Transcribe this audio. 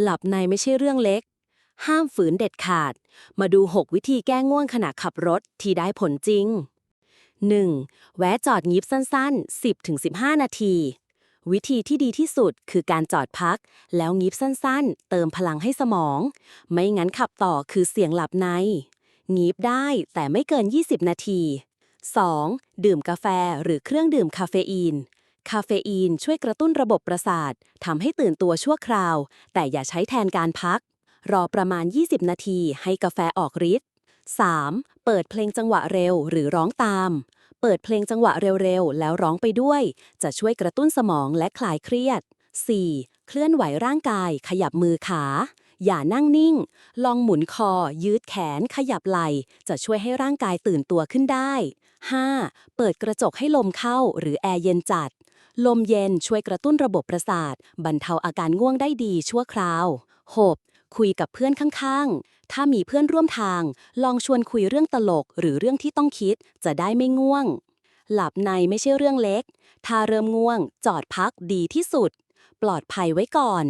หลับในไม่ใช่เรื่องเล็ก ห้ามฝืนเด็ดขาด มาดู 6 วิธีแก้ง่วงขณะขับรถที่ได้ผลจริง 1. แวะจอดงิบสั้นๆ 10-15 นาที วิธีที่ดีที่สุดคือการจอดพัก แล้วงิบสั้นๆ เติมพลังให้สมอง ไม่งั้นขับต่อคือเสียงหลับในงีบได้แต่ไม่เกิน 20 นาที 2. ดื่มกาแฟหรือเครื่องดื่มคาเฟอีน คาเฟอีนช่วยกระตุ้นระบบประสาททำให้ตื่นตัวชั่วคราว แต่อย่าใช้แทนการพัก รอประมาณ 20 นาทีให้กาแฟออกฤทธิ์ 3. เปิดเพลงจังหวะเร็วหรือร้องตาม เปิดเพลงจังหวะเร็วๆ แล้วร้องไปด้วย จะช่วยกระตุ้นสมองและคลายเครียด 4. เคลื่อนไหวร่างกาย ขยับมือขา อย่านั่งนิ่ง ลองหมุนคอ ยืดแขน ขยับไหล่จะช่วยให้ร่างกายตื่นตัวขึ้นได้ 5. เปิดกระจกให้ลมเข้าหรือแอร์เย็นจัด ลมเย็นช่วยกระตุ้นระบบประสาท บรรเทาอาการง่วงได้ดีชั่วคราว 6. คุยกับเพื่อนข้างๆ ถ้ามีเพื่อนร่วมทาง ลองชวนคุยเรื่องตลกหรือเรื่องที่ต้องคิด จะได้ไม่ง่วง หลับในไม่ใช่เรื่องเล็ก ถ้าเริ่มง่วง จอดพักดีที่สุด ปลอดภัยไว้ก่อน